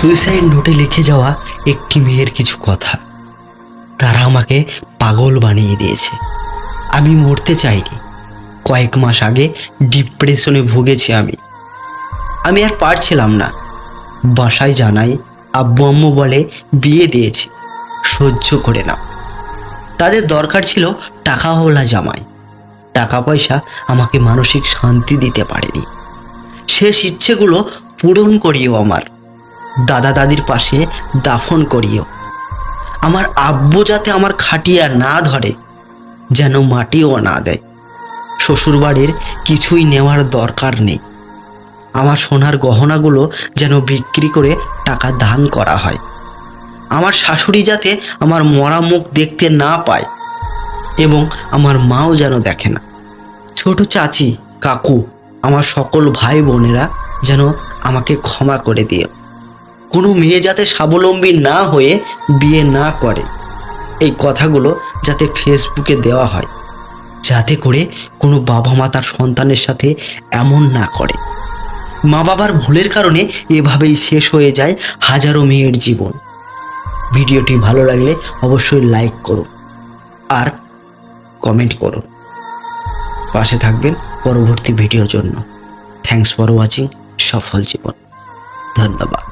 Suicide নোটে লিখে যাওয়া একটি মেয়ের কিছু কথা। তারা আমাকে পাগল বানিয়ে দিয়েছে। আমি মরতে চাইনি। কয়েক মাস আগে ডিপ্রেশনে ভুগেছি আমি। আমি আর পারছিলাম না। বাসায় জানাই, আব্বু আম্মু বলে বিয়ে দিয়েছি, সহ্য করে নাও। তাদের দরকার ছিল টাকা টাকাওয়ালা জামাই। টাকা পয়সা আমাকে মানসিক শান্তি দিতে পারেনি। শেষ ইচ্ছেগুলো পূরণ করিও আমার। দাদা দাদির পাশে দাফন করিও। আমার আব্বু যাতে আমার খাটিয়া না ধরে, যেন মাটিও না দেয়। শ্বশুরবাড়ির কিছুই নেওয়ার দরকার নেই। আমার সোনার গহনাগুলো যেন বিক্রি করে টাকা দান করা হয়। আমার শাশুড়ি যাতে আমার মরা মুখ দেখতে না পায় এবং আমার মাও যেন দেখে না। ছোট চাচি, কাকু, আমার সকল ভাই বোনেরা যেন আমাকে ক্ষমা করে দিও। কোনো মেয়ে যাতে স্বাবলম্বী না হয়ে বিয়ে না করে। এই কথাগুলো যাতে ফেসবুকে দেওয়া হয়, যাতে করে কোনো বাবা মা তার সন্তানের সাথে এমন না করে। মা বাবার ভুলের কারণে এভাবেই শেষ হয়ে যায় হাজারো মেয়ের জীবন। ভিডিওটি ভালো লাগলে অবশ্যই লাইক করুন আর কমেন্ট করুন। পাশে থাকবেন পরবর্তী ভিডিওর জন্য। থ্যাংকস ফর ওয়াচিং, সফল জীবন। ধন্যবাদ।